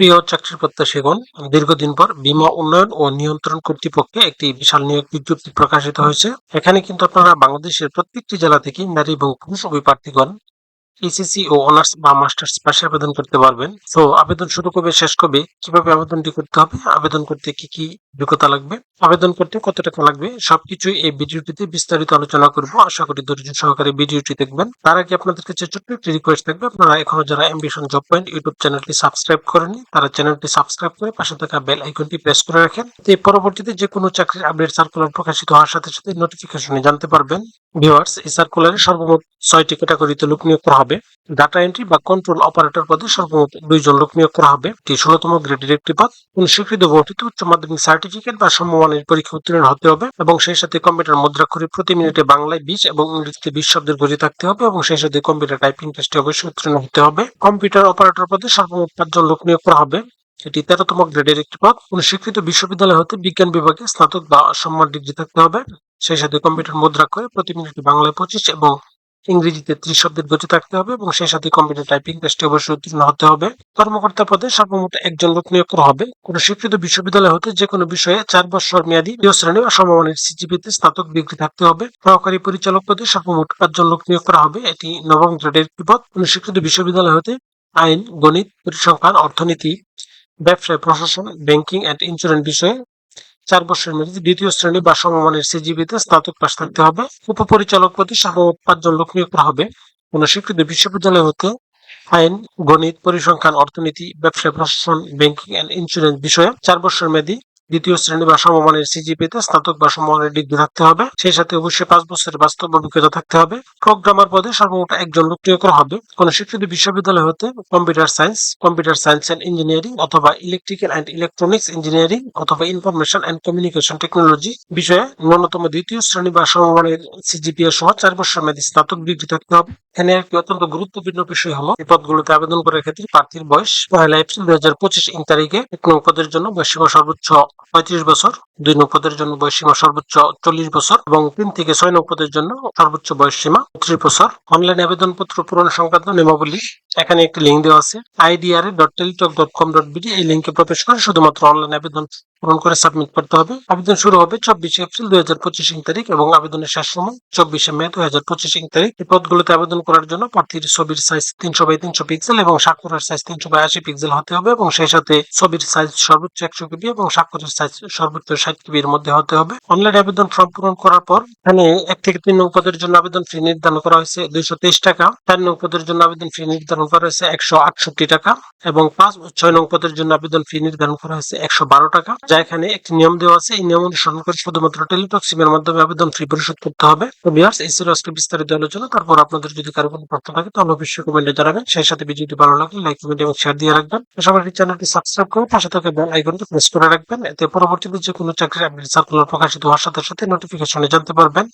প্রিয় চাকরির প্রত্যাশীগণ, দীর্ঘদিন পর বীমা উন্নয়ন ও নিয়ন্ত্রণ কর্তৃপক্ষে একটি বিশাল নিয়োগ বিজ্ঞপ্তি প্রকাশিত হয়েছে। এখানে কিন্তু আপনারা বাংলাদেশের প্রত্যেকটি জেলা থেকে নারী এবং পুরুষ অভিপ্রার্থীগণ এইচএসসি ও অনার্স বা মাস্টার্স পাশে আবেদন করতে পারবেন। তো আবেদন শুরু কবে, শেষ কবে, কীভাবে আবেদনটি করতে হবে, আবেদন করতে কি কি যোগ্যতা লাগবে, আবেদন করতে কত টাকা লাগবে সবকিছু এই ভিডিওটিতে বিস্তারিত আলোচনা করব। আশা করি ধৈর্য সহকারে ভিডিওটি দেখবেন। তার আগে আপনাদের কাছে ছোট্ট একটি রিকোয়েস্ট থাকবে। আপনারা এখনও যারা অ্যাম্বিশন জব পয়েন্ট ইউটিউব চ্যানেলটি সাবস্ক্রাইব করেনি তারা চ্যানেলটি সাবস্ক্রাইব করে পাশে থাকা বেল আইকনটি প্রেস করে রাখেন। এতে পরবর্তীতে যে কোনো চাকরির আপডেট সার্কুলার প্রকাশিত হওয়ার সাথে সাথে নোটিফিকেশনে জানতে পারবেন। ভিউয়ার্স এই সার্কুলারে সর্বমোট ছয়টি ক্যাটাগরিতে লোক নিয়োগ করা হবে। ডাটা এন্ট্রি বা কন্ট্রোল অপারেটর পদে সর্বমোট দুইজন লোক নিয়োগ করা হবে। এটি ষোলতম গ্রেডের একটি পদ। কোন স্বীকৃত বোর্ডটিতে উচ্চ মাধ্যমিক সার্টিফিকেট বা সমমানের পরীক্ষা উত্তীর্ণ হতে হবে এবং সেই সাথে কম্পিউটার মুদ্রাক্ষরে প্রতি মিনিটে বাংলায় বিশ এবং ইংরেজিতে বিশ শব্দের গতি থাকতে হবে এবং সেই সাথে কম্পিউটার টাইপিং টেস্টে অবশ্যই উত্তীর্ণ হতে হবে। কম্পিউটার অপারেটর পদে সর্বমোট পাঁচজন লোক নিয়োগ করা হবে। এটি তেরোতম গ্রেডের একটি পদ। কোন স্বীকৃত বিশ্ববিদ্যালয় হতে বিজ্ঞান বিভাগে স্নাতক বা সম্মান ডিগ্রি থাকতে হবে। সেই সাথে কম্পিউটার মুদ্রা করে প্রতি মিনিটে বাংলায় পঁচিশ এবং ইংরেজিতে ত্রিশ শব্দের গতি থাকতে হবে এবং সেই সাথে কম্পিউটার টাইপিং টেস্টে অবশ্যই উত্তীর্ণ হতে হবে। কর্মকর্তা পদে সর্বমোট একজন লোক নিয়োগ করা হবে। কোন স্বীকৃত বিশ্ববিদ্যালয় হতে যে কোনো বিষয়ে চার বছর মেয়াদী দ্বিতীয় শ্রেণি বা সমমানের সিজিপিতে স্নাতক ডিগ্রি থাকতে হবে। সহকারী পরিচালক পদে সর্বমোট পাঁচজন লোক নিয়োগ করা হবে। এটি নবম গ্রেডের একটি পদ কোন স্বীকৃত বিশ্ববিদ্যালয় হতে আইন, গণিত, পরিসংখ্যান, অর্থনীতি, ব্যবসায়, প্রশাসন ব্যাংকিং এন্ড ইন্স্যুরেন্স বিষয়ে চার বছরের মধ্যে দ্বিতীয় শ্রেণি বা সমমানের সিজিবিতে স্নাতক পাশ থাকতে হবে। উপপরিচালক পদে সর্বমোট পাঁচজন লোক নিয়োগ করা হবে। কোন স্বীকৃত বিশ্ববিদ্যালয় হতে আইন, গণিত, পরিসংখ্যান, অর্থনীতি, ব্যবসা, প্রশাসন, ব্যাংকিং এন্ড ইন্স্যুরেন্স বিষয়ে চার বছর মেয়াদী দ্বিতীয় শ্রেণি বা সমমানের সিজিপিতে স্নাতক বা সমমানের ডিগ্রি থাকতে হবে। সেই সাথে অবশ্যই পাঁচ বছরের বাস্তব অভিজ্ঞতা থাকতে হবে। প্রোগ্রামার পদে সর্বমোট একজন লোক নিয়োগ করা হবে। কোন স্বীকৃত বিশ্ববিদ্যালয় হতে computer science computer science and engineering অথবা ইলেকট্রিক্যাল এন্ড ইলেকট্রনিক্স ইঞ্জিনিয়ারিং অথবা ইনফরমেশন এন্ড কমিউনিকেশন টেকনোলজি বিষয়ে ন্যূনতম দ্বিতীয় শ্রেণি বা সমমানের সিজিপিএ সহ চার বছর মেয়াদী স্নাতক ডিগ্রি থাকতে হবে। এখানে একটি অত্যন্ত গুরুত্বপূর্ণ বিষয় হলো, এই পদগুলোতে আবেদন করার ক্ষেত্রে প্রার্থীর বয়স পয়লা এপ্রিল দুই হাজার পঁচিশ ইং তারিখে এক নং পদের জন্য বয়সীমা সর্বোচ্চ পঁয়ত্রিশ বছর, দুই নৌপদের জন্য বয়সীমা সর্বোচ্চ চল্লিশ বছর এবং তিন থেকে ছয় নৌপদের জন্য সর্বোচ্চ বয়স সীমা ত্রিশ বছর। অনলাইন আবেদন পত্র পূরণ সংক্রান্ত নিয়মাবলী এখানে একটি লিঙ্ক দেওয়া আছে IDR dot Teletalk dot com dot BD এই লিঙ্কে প্রবেশ করে শুধুমাত্র অনলাইন আবেদন পূরণ করে সাবমিট করতে হবে। আবেদন শুরু হবে চব্বিশে এপ্রিল দুই হাজার পঁচিশ তারিখ এবং আবেদনের শেষ সময় চব্বিশে মে দুই হাজার পঁচিশ তারিখ। এই পদগুলোতে আবেদন করার জন্য প্রার্থীর ছবির সাইজ তিনশো বাই তিনশো পিক্সেল এবং স্বাক্ষরের সাইজ তিনশো বাই আশি পিক্সেল হতে হবে এবং সেই সাথে ছবির সাইজ সর্বোচ্চ একশো কেবি এবং স্বাক্ষরের সাইজ সর্বোচ্চ ষাট কেবির মধ্যে হতে হবে। অনলাইন আবেদন ফর্ম পূরণ করার পর এখানে এক থেকে তিন নং পদের জন্য আবেদন ফি নির্ধারণ করা হয়েছে দুইশো তেইশ টাকা। চার নং পদের জন্য আবেদন ফি নির্ধারণ করা হয়েছে একশো আটষট্টি টাকা এবং পাঁচ ছয় নং পদের জন্য আবেদন ফি নির্ধারণ করা হয়েছে একশো বারো টাকা। যা এখানে একটি নিয়ম দেওয়া আছে। এই নিয়ম অনুসরণ করে শুধুমাত্র টেলিটক সিমের মাধ্যমে আবেদন ফি পরিশোধ করতে হবে। তো বিয়ার্স এই ছিল আজকে বিস্তারিত আলোচনা। তারপর আপনাদের যদি কারও কোনো প্রশ্ন থাকে, তাহলে অবশ্যই কমেন্টে জানাবেন। সেই সাথে ভিডিওটি ভালো লাগলে লাইক কমেন্ট এবং শেয়ার দিয়ে রাখবেন। সবার এই চ্যানেলটি সাবস্ক্রাইব করে পাশে থাকা বেল আইকনটি প্রেস করে রাখবেন। এতে পরবর্তীতে যে কোনো চাকরির আপনি সার্কুলার প্রকাশিত হওয়ার সাথে সাথে নোটিফিকেশনে জানতে পারবেন।